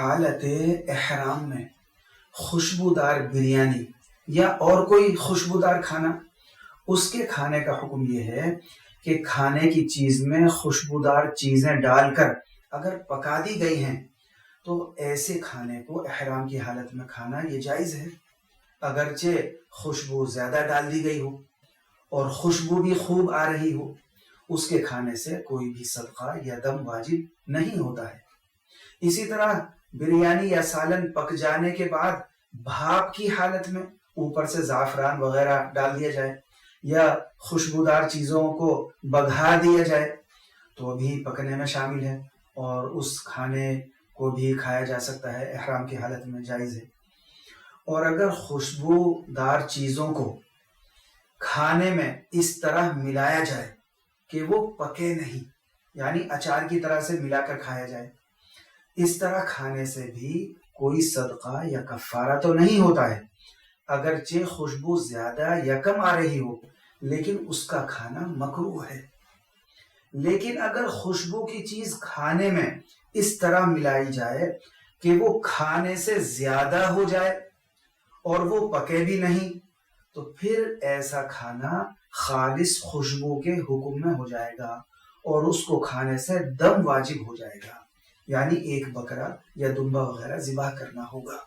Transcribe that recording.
حالت احرام میں خوشبودار بریانی یا اور کوئی خوشبودار کھانا؟ اس کے کھانے کا حکم یہ ہے کہ کھانے کی چیز میں خوشبودار چیزیں ڈال کر اگر پکا دی گئی ہیں، تو ایسے کھانے کو احرام کی حالت میں کھانا یہ جائز ہے۔ اگرچہ خوشبو زیادہ ڈال دی گئی ہو اور خوشبو بھی خوب آ رہی ہو، اس کے کھانے سے کوئی بھی صدقہ یا دم واجب نہیں ہوتا ہے۔ اسی طرح بریانی یا سالن پک جانے کے بعد بھاپ کی حالت میں اوپر سے زعفران وغیرہ ڈال دیا جائے یا خوشبودار چیزوں کو بگھا دیا جائے تو بھی پکنے میں شامل ہے اور اس کھانے کو بھی کھایا جا سکتا ہے، احرام کی حالت میں جائز ہے۔ اور اگر خوشبودار چیزوں کو کھانے میں اس طرح ملایا جائے کہ وہ پکے نہیں یعنی اچار کی طرح سے ملا کر کھایا جائے اس طرح کھانے سے بھی کوئی صدقہ یا کفارہ تو نہیں ہوتا ہے۔ اگرچہ خوشبو زیادہ یا کم آ رہی ہو، لیکن اس کا کھانا مکرو ہے۔ لیکن اگر خوشبو کی چیز کھانے میں اس طرح ملائی جائے کہ وہ کھانے سے زیادہ ہو جائے اور وہ پکے بھی نہیں، تو پھر ایسا کھانا خالص خوشبو کے حکم میں ہو جائے گا اور اس کو کھانے سے دم واجب ہو جائے گا۔ یعنی ایک بکرا یا دمبا وغیرہ ذبح کرنا ہوگا۔